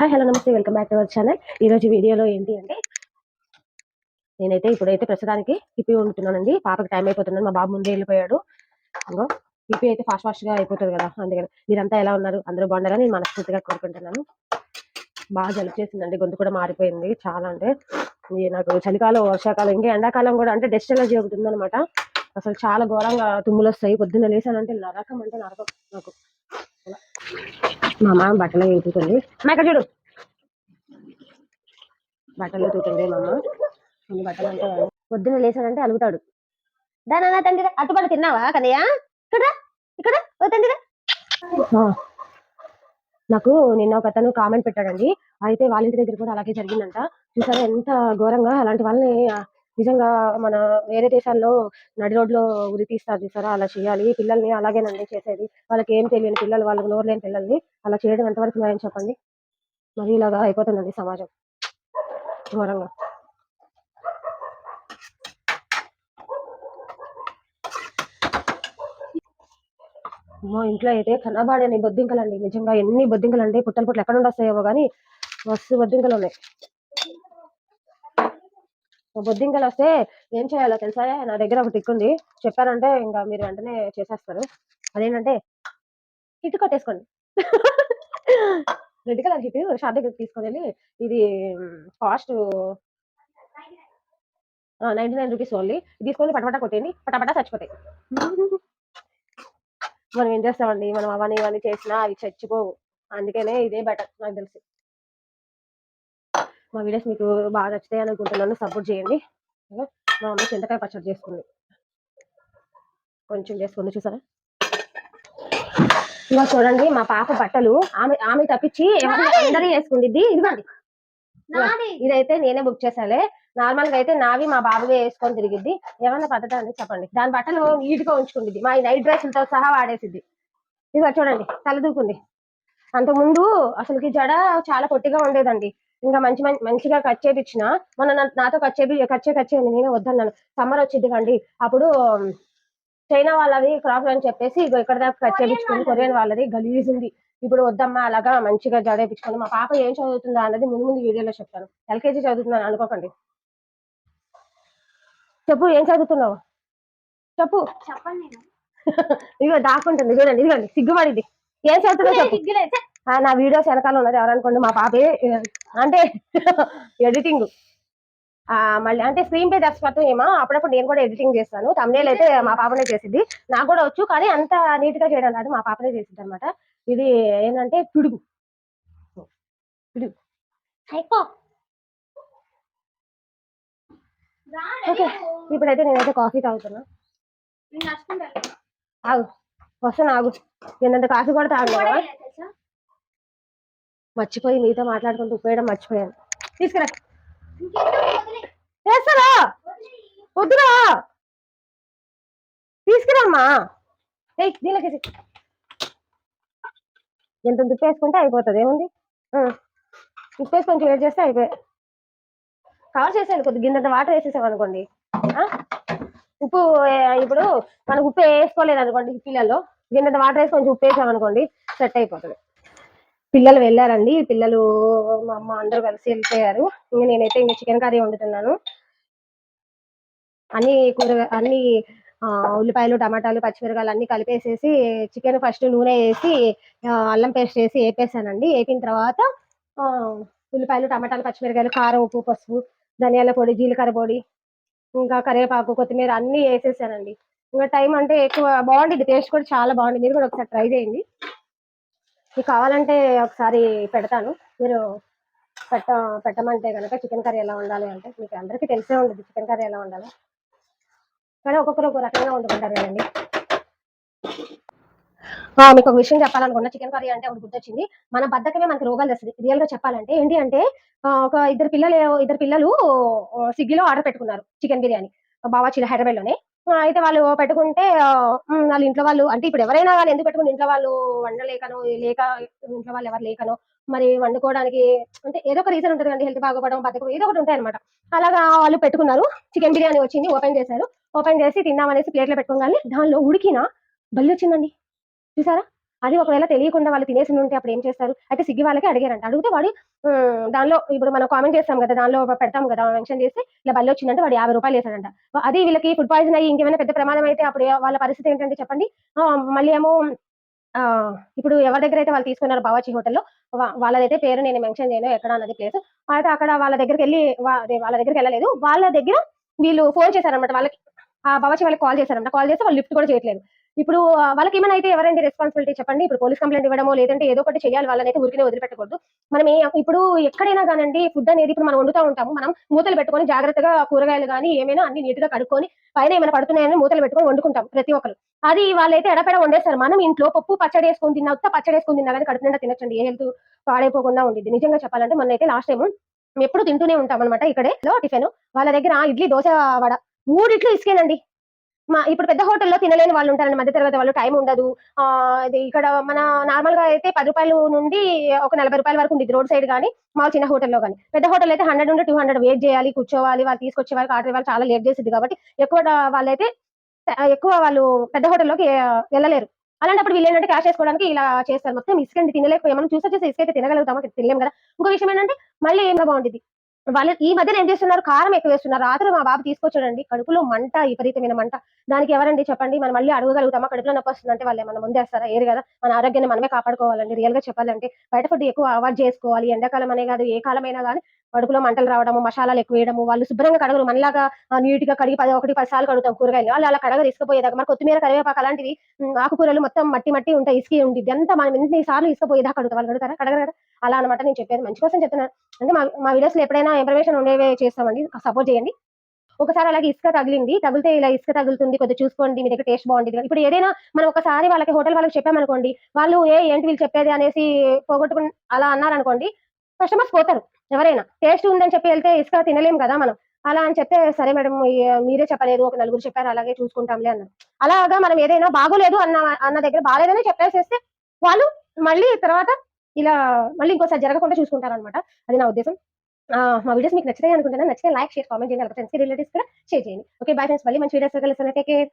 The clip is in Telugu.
హాయ్ హలో నమస్తే. Welcome back to our channel ఈ రోజు వీడియోలో ఏంటి అంటే నేనైతే ఇప్పుడైతే ప్రస్తుతానికి పిపి ఉంటున్నానండి. పాపకి టైం అయిపోతున్నాను మా బాబు ముందే వెళ్ళిపోయాడు. ఇంకో పిపి అయితే ఫాస్ట్ ఫాస్ట్గా అయిపోతుంది కదా. అందుకని మీరంతా ఎలా ఉన్నారు? అందరూ బాగున్నారా? నేను మనస్ఫూర్తిగా కోరుకుంటున్నాను. బాగా జలుబు చేసిందండి. గొంతు కూడా మారిపోయింది. చాలా అంటే నాకు చలికాలం వర్షాకాలం ఇంకా ఎండాకాలం కూడా అంటే డెస్ట్ ఎలర్జీ ఒకటి ఉందన్నమాట అసలు చాలా ఘోరంగా తుమ్ములు వస్తాయి పొద్దున్న లేసానంటే నరకం అంటే నరకం నాకు. మా అమ్మ బట్టలు వేపుతుంది అమ్మ ఇక్కడ చూడు. బట్టలు వేపుతుంది మా అమ్మ. బట్టలు అంటే పొద్దున్న లేసానంటే అలుగుతాడు. దాని తండ్రి అట్టుపడి తిన్నావా కదయ్య ఇక్కడ ఇక్కడ. ఓ తండ్రి నాకు నిన్న ఒక అతను కామెంట్ పెట్టాడండి. అయితే వాళ్ళ ఇంటి దగ్గర కూడా అలాగే జరిగిందంట. చూసారా ఎంత ఘోరంగా? అలాంటి వాళ్ళని నిజంగా మన వేరే దేశాల్లో నడి రోడ్లో ఉరి తీస్తారు చూసారా? అలా చేయాలి. పిల్లల్ని అలాగేనండి చేసేది. వాళ్ళకి ఏం తెలియని పిల్లలు వాళ్ళకి నోరు లేని పిల్లల్ని అలా చేయడం ఎంతవరకు న్యాయం చెప్పండి? మరి ఇలాగా అయిపోతుందండి సమాజం. ఘోరంగా. మా ఇంట్లో అయితే కనబాడని బొద్దింకలండి. నిజంగా ఎన్ని బొద్దింకలు అండి పుట్టలు పుట్టలు ఎక్కడ ఉండొస్తాయేమో కానీ మస్తు బొద్దింకలు ఉన్నాయి. బొద్దింకలు వస్తే ఏం చేయాలో తెలుసా? నా దగ్గర ఒక టిక్ ఉంది చెప్పారంటే ఇంకా మీరు వెంటనే చేసేస్తారు. అదేంటంటే హిట్ కొట్టేసుకోండి. రెడ్ కలర్ హిట్ షాప్ దగ్గర తీసుకొని వెళ్ళి ఇది cost ninety nine rupees only. తీసుకొని పటపట కొట్టేయండి. పటపట చచ్చిపోతాయి. మనం ఏం చేస్తామండి? మనం అవన్నీ ఇవన్నీ చేసినా అవి చచ్చిపోవు. అందుకనే ఇదే బెటర్ నాకు తెలిసి. మా వీడియోస్ మీకు బాగా నచ్చుతాయి అనుకుంటున్నాను. సపోర్ట్ చేయండి. మా అమ్మ చింతకాయ పచ్చడి చేసుకుంది కొంచెం చేసుకుంది చూసారా? ఇలా చూడండి మా పాప బట్టలు ఆమె ఆమె తప్పించి అందరూ వేసుకుంది. ఇదిగోండి. ఇదైతే నేనే బుక్ చేసాలే నార్మల్గా అయితే నావి మా బాబువే వేసుకొని తిరిగిద్ది. ఏమన్నా పద్ధతి అండి చెప్పండి. దాని బట్టలు నీట్గా ఉంచుకుంది మా నైట్ డ్రెస్సులతో సహా వాడేసిద్ది. ఇదిగో చూడండి తలదూకుంది. అంతకుముందు అసలుకి జడ చాలా పొట్టిగా ఉండేదండి. ఇంకా మంచి మంచి మంచిగా కట్ చేపించిన మొన్న నాతో కట్ చేపి కట్ చే కట్ చేయండి నేనే వద్దన్నాను. సమ్మర్ వచ్చింది కండి. అప్పుడు చైనా వాళ్ళది క్రాప్ అని చెప్పేసి ఇగో ఇక్కడ దాకా కట్ చేపించుకుంది కొరియన్ వాళ్ళది గలీజ్ ఉంది ఇప్పుడు వద్దమ్మా అలాగా మంచిగా జడేపించుకోండి మా పాప ఏం చదువుతుందా అన్నది ముందు ముందు వీడియోలో చెప్తాను. ఎల్కేజీ చదువుతున్నాను అనుకోకండి. చెప్పు ఏం చదువుతున్నావు? చెప్పు. చెప్పండి ఇదిగో దాక్కుంటుంది చూడండి ఇదిగోండి సిగ్గుపడిద్ది ఏం చదువుతున్నావు చెప్పు. నా వీడియోస్ వెనకాల ఉన్నది ఎవరనుకోండి మా పాపే అంటే ఎడిటింగ్. మళ్ళీ అంటే స్క్రీన్ పేజ్ ఎక్స్పర్ట్ ఏమో అప్పుడప్పుడు నేను కూడా ఎడిటింగ్ చేస్తాను. తమిళ అయితే మా పాపనే చేసిద్ది. నాకు కూడా వచ్చు కానీ అంత నీట్గా చేయడం రాదు మా పాపనే చేసిద్ది అనమాట ఇది ఏంటంటే పిడుగు. పిడుగు. అయిపో ఓకే ఇప్పుడైతే నేనైతే కాఫీ తాగుతున్నా. ఆగు. వస్తాను ఆగు. నేనంత కాఫీ కూడా తాగలేవా మర్చిపోయి మీతో మాట్లాడుకుంటూ ఉపయోగం మర్చిపోయాను. తీసుకురా. చేస్తారా వద్దురా. తీసుకురామ్మా. ఏయ్ దీనికి ఎంత దుప్పేసుకుంటే అయిపోతుంది. ఏముంది? ఆ. ఉప్పేసి కొంచెం వేడి చేస్తే అయిపోయాయి కవర్ చేసేయండి కొద్ది గిన్నెంత వాటర్ వేసేసాం అనుకోండి. ఉప్పు ఇప్పుడు మనకు ఉప్పు వేసుకోలేదు అనుకోండి పిల్లల్లో గిన్నెంత వాటర్ వేసి కొంచెం ఉప్పు వేసాం అనుకోండి సెట్ అయిపోతుంది. పిల్లలు వెళ్ళారండి. పిల్లలు మా అమ్మ అందరూ కలిసి వెళ్ళిపోయారు. ఇంకా నేనైతే ఇంకా చికెన్ కర్రీ వండుతున్నాను. అన్ని కూర అన్ని ఉల్లిపాయలు టమాటాలు పచ్చిమిరకాయలు అన్ని కలిపేసేసి చికెన్ ఫస్ట్ నూనె వేసి అల్లం పేస్ట్ వేసి వేపేసానండి వేపిన తర్వాత ఉల్లిపాయలు టమాటాలు పచ్చిమిరకాయలు కారం ఉప్పు పసుపు ధనియాల పొడి జీలకర్ర పొడి ఇంకా కరివేపాకు కొత్తిమీర అన్ని వేసేసానండి. ఇంకా టైం అంటే ఎక్కువ బాగుంటుంది టేస్ట్ కూడా చాలా బాగుంటుంది మీరు కూడా ఒకసారి ట్రై చేయండి. మీకు కావాలంటే ఒకసారి పెడతాను. మీరు పెట్ట పెట్టమంటే కనుక చికెన్ కర్రీ ఎలా ఉండాలి అంటే మీకు అందరికీ తెలిసే ఉంటుంది చికెన్ కర్రీ ఎలా ఉండాలి కానీ ఒక్కొక్కరు ఒక్కొక్క రకంగా వండుకుంటారు కదండి. మీకు ఒక విషయం చెప్పాలనుకున్నా చికెన్ కర్రీ అంటే ఒకటి గుర్తొచ్చింది. మన బద్దకమే మనకి రోగాలు తెస్తుంది. రియల్గా చెప్పాలంటే ఏంటి అంటే ఒక ఇద్దరు పిల్లలు ఇద్దరు పిల్లలు స్విగ్గీలో ఆర్డర్ పెట్టుకున్నారు చికెన్ బిర్యానీ. బావాచిల హైదరాబాద్లోనే అయితే వాళ్ళు పెట్టుకుంటే వాళ్ళ ఇంట్లో వాళ్ళు అంటే ఇప్పుడు ఎవరైనా వాళ్ళు ఎందుకు పెట్టుకుని ఇంట్లో వాళ్ళు వండలేకనో లేక ఇంట్లో వాళ్ళు ఎవరు లేకనో మరి వండుకోవడానికి అంటే ఏదో ఒక రీజన్ ఉంటుంది అండి హెల్త్ బాగోపడం బతకం ఏదో ఒకటి ఉంటాయి అనమాట అలాగా వాళ్ళు పెట్టుకున్నారు చికెన్ బిర్యానీ వచ్చింది ఓపెన్ చేశారు. ఓపెన్ చేసి తిందామనేసి ప్లేట్లో పెట్టుకోగానే దానిలో ఉడికిన బల్లి వచ్చిందండి. చూసారా? అది ఒకవేళ తెలియకుండా వాళ్ళు తినేసి ఉంటే అప్పుడు ఏం చేస్తారు? అయితే సిగ్గి వాళ్ళకి అడిగారంట. అడిగితే వాడు దానిలో ఇప్పుడు మనం కామెంట్ చేస్తాం కదా దానిలో పెడతాం కదా మెన్షన్ చేసి ఇలా బల్లి వచ్చిందంటే వాడు యాభై రూపాయలు వేసాడంట అది వీళ్ళకి ఫుడ్ పాయిజన్ అయ్యి ఇంకేమైనా పెద్ద ప్రమాదం అయితే అప్పుడు వాళ్ళ పరిస్థితి ఏంటంటే చెప్పండి. మళ్ళీ ఏమో ఆ, ఇప్పుడు ఎవరి దగ్గర అయితే వాళ్ళు తీసుకున్నారు బావాచి హోటల్లో వాళ్ళదైతే పేరు నేను మెన్షన్ చేయను ఎక్కడ అన్నది ప్లేస్ అయితే అక్కడ వాళ్ళ దగ్గరికి వెళ్ళి వాళ్ళ దగ్గరికి వెళ్ళలేదు. వాళ్ళ దగ్గర వీళ్ళు ఫోన్ చేశారనమాట వాళ్ళకి. ఆ బావాచి వాళ్ళకి కాల్ చేశారంట కాల్ చేస్తే వాళ్ళు లిఫ్ట్ కూడా చేయట్లేదు. ఇప్పుడు వాళ్ళకి ఏమైనా అయితే ఎవరైనా రెస్పాన్సిబిలిటీ చెప్పండి? ఇప్పుడు పోలీస్ కంప్లైంట్ ఇవ్వడమో లేదంటే ఏదో ఒకటి చేయాలి వాళ్ళనైతే అయితే వదిలిపెట్టకూడదు. మనం ఏ- ఇప్పుడు ఎక్కడైనా కానండి ఫుడ్ అనేది ఇప్పుడు మనం వండుతూ ఉంటాము మనం మూతలు పెట్టుకొని జాగ్రత్తగా కూరగాయలు కానీ ఏమైనా అన్ని నీట్గా కడుక్కొని పైన ఏమైనా పడుతున్నాయని మూతలు పెట్టుకొని వండుకుంటాం ప్రతి ఒక్కరు. అది వాళ్ళైతే ఎడపెడ వండేస్తారు. మనం ఇంట్లో పప్పు పచ్చడి వేసుకొని తిన్నా ఉత్త పచ్చడి వేసుకొని తిన్నా కానీ కడుపు నిండా ఏ హెల్త్ పాడైపోకుండా ఉండేది నిజంగా చెప్పాలంటే మొన్న అయితే లాస్ట్ టైం మేము ఎప్పుడు తింటూనే ఉంటాం అనమాట ఇక్కడే టిఫిన్. వాళ్ళ దగ్గర ఇడ్లీ దోశ వడ. మూడిట్లు ఇసుకేనండి. మా ఇప్పుడు పెద్ద హోటల్లో తినలేని వాళ్ళు ఉంటారండి. మధ్య తరగతి వాళ్ళు టైం ఉండదు. ఇక్కడ మన నార్మల్గా అయితే పది రూపాయలు నుండి ఒక నలభై రూపాయల వరకు ఉంది రోడ్ సైడ్ కానీ మా చిన్న హోటల్లో కానీ పెద్ద హోటల్ అయితే హండ్రెడ్ నుండి టూ హండ్రెడ్ వెయిట్ చేయాలి కూర్చోవాలి వాళ్ళు తీసుకొచ్చే వాళ్ళకి ఆర్డర్ వాళ్ళు చాలా లేట్ చేసింది కాబట్టి ఎక్కువ వాళ్ళైతే ఎక్కువ వాళ్ళు పెద్ద హోటల్లోకి వెళ్ళలేరు. అలాంటప్పుడు వీళ్ళు ఏంటంటే క్యాష్ చేసుకోవడానికి ఇలా చేస్తారు. మొత్తం ఇసుకండి తినలేకపోయి మనం చూసి వచ్చేసి ఇసుక అయితే తినగలుగుతామో? తినలేం కదా. ఇంకో విషయం ఏంటంటే మళ్ళీ ఏమైనా బాగుంటుంది వాళ్ళు ఈ మధ్యన ఏం చేస్తున్నారు? కారం ఎక్కువ వేస్తున్నారు. రాత్రి మా బాబు తీసుకొచ్చాడండి. కడుపులో మంట విపరీతమైన మంట. దానికి ఎవరండి చెప్పండి? మనం మళ్ళీ అడగగలుగుతామా? కడుపులో నొప్పి వస్తుందంటే వాళ్ళు ఏమన్నా ముందేస్తారా ఏరు కదా. మన ఆరోగ్యాన్ని మనమే కాపాడుకోవాలండి. రియల్గా చెప్పాలంటే బయట ఫుడ్ ఎక్కువ అవాయిడ్ చేసుకోవాలి. ఎండాకాలం అనే కాదు ఏ కాలమైనా కానీ అడుగులో మంటలు రావడము మసాలాలు ఎక్కువ వేయడము వాళ్ళు శుభ్రంగా కడగరు. మనలాగా నీట్గా కడిగి పది ఒకటి పది సార్లు కడుగుతాం కూరగాయలు. వాళ్ళు అలా కడగ ఇసుకపోయేదాకా మరి కొత్తిమీర కరివేపాకు అలాంటివి ఆకుకూరలు మొత్తం మట్టి మట్టి ఉంటాయి ఇసుక ఉంటుంది అంతా మనం ఎన్ని సార్లు ఇసుకపోయేదాకా కడుగుతాం. వాళ్ళు కడుగుతారా? కడగరు కదా. అలా అనమాట నేను చెప్పేది. మంచి కోసం చెప్తున్నాను అంటే మా మా వీడియోస్లో ఎప్పుడైనా ఇన్ఫర్మేషన్ ఉండేవే చేస్తామండి. సపోర్ట్ చేయండి. ఒకసారి అలాగే ఇసుక తగిలింది. తగిలితే ఇలా ఇసుక తగులుతుంది. కొద్దిగా చూసుకోండి. మీ దగ్గర టేస్ట్ బాగుంటుంది ఇప్పుడు ఏదైనా మనం ఒకసారి వాళ్ళకి హోటల్ వాళ్ళకి చెప్పామనుకోండి వాళ్ళు ఏ ఏంటి వీళ్ళు చెప్పేది అనేసి పోగొట్టుకుని అలా అన్నారనుకోండి కస్టమర్స్ పోతారు. ఎవరైనా టేస్ట్ ఉందని చెప్పి వెళ్తే ఇసుక తినలేం కదా మనం. అలా అని చెప్తే సరే మేడం మీరే చెప్పలేదు ఒక నలుగురు చెప్పారు అలాగే చూసుకుంటాంలే అన్నారు. అలాగా మనం ఏదైనా బాగోలేదు అన్న అన్న దగ్గర బాగాలేదని చెప్పేసేస్తే వాళ్ళు మళ్ళీ తర్వాత ఇలా మళ్ళీ ఇంకోసారి జరగకుండా చూసుకుంటారు అనమాట అది నా ఉద్దేశం. ఆ, మా వీడియోస్ మీకు నచ్చుతాయి అనుకుంటున్నాను. నచ్చితే లైక్ షేర్ కామెంట్ చేయండి. ఫ్రెండ్స్ రిలేటివ్స్ కూడా షేర్ చేయండి. Okay bye friends. మళ్ళీ మంచి వీడియోస్ కలుస్తాను. Take care.